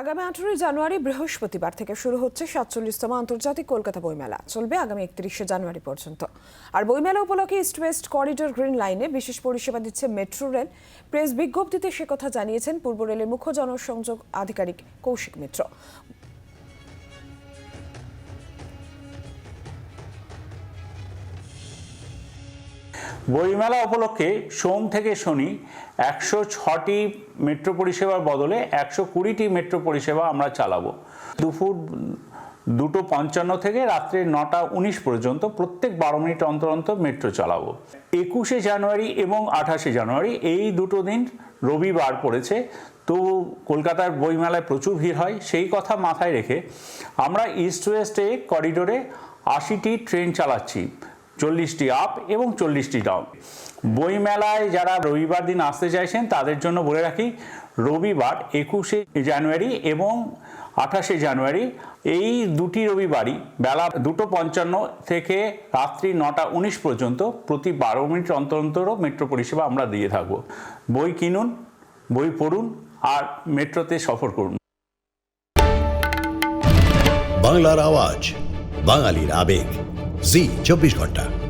আগামী আঠেরোই জানুয়ারি বৃহস্পতিবার থেকে শুরু হচ্ছে সাতচল্লিশতম আন্তর্জাতিক কলকাতা বইমেলা। চলবে আগামী একত্রিশে জানুয়ারি পর্যন্ত। আর বইমেলা উপলক্ষে ইস্ট ওয়েস্ট করিডোর গ্রিন লাইনে বিশেষ পরিষেবা দিচ্ছে মেট্রো রেল। প্রেস বিজ্ঞপ্তিতে সে কথা জানিয়েছেন পূর্ব রেলের মুখ্য জনসংযোগ আধিকারিক কৌশিক মিত্র। বইমেলা উপলক্ষে সোম থেকে শনি একশো ছটি মেট্রো পরিষেবার বদলে একশো কুড়িটি মেট্রো পরিষেবা আমরা চালাবো। দুপুর দুটো পঞ্চান্ন থেকে রাত্রে নটা উনিশ পর্যন্ত প্রত্যেক বারো মিনিট অন্তর অন্তর মেট্রো চালাবো। একুশে জানুয়ারি এবং আঠাশে জানুয়ারি এই দুটো দিন রবিবার পড়েছে। তো কলকাতার বইমেলায় প্রচুর ভিড় হয়, সেই কথা মাথায় রেখে আমরা ইস্ট ওয়েস্টে করিডোরে আশিটি ট্রেন চালাচ্ছি। চল্লিশটি আপ এবং চল্লিশটি ডাউন। বইমেলায় যারা রবিবার দিন আসতে চাইছেন, তাদের জন্য বলে রাখি, রবিবার একুশে জানুয়ারি এবং আঠাশে জানুয়ারি, এই দুটি রবিবারই বেলা দুটো পঞ্চান্ন থেকে রাত্রি নটা উনিশ পর্যন্ত প্রতি বারো মিনিট অন্তর অন্তরও মেট্রো পরিষেবা আমরা দিয়ে থাকব। বই কিনুন, বই পড়ুন আর মেট্রোতে সফর করুন। বাংলার আওয়াজ, বাঙালির আবেগ। জি চব্বিশ ঘণ্টা।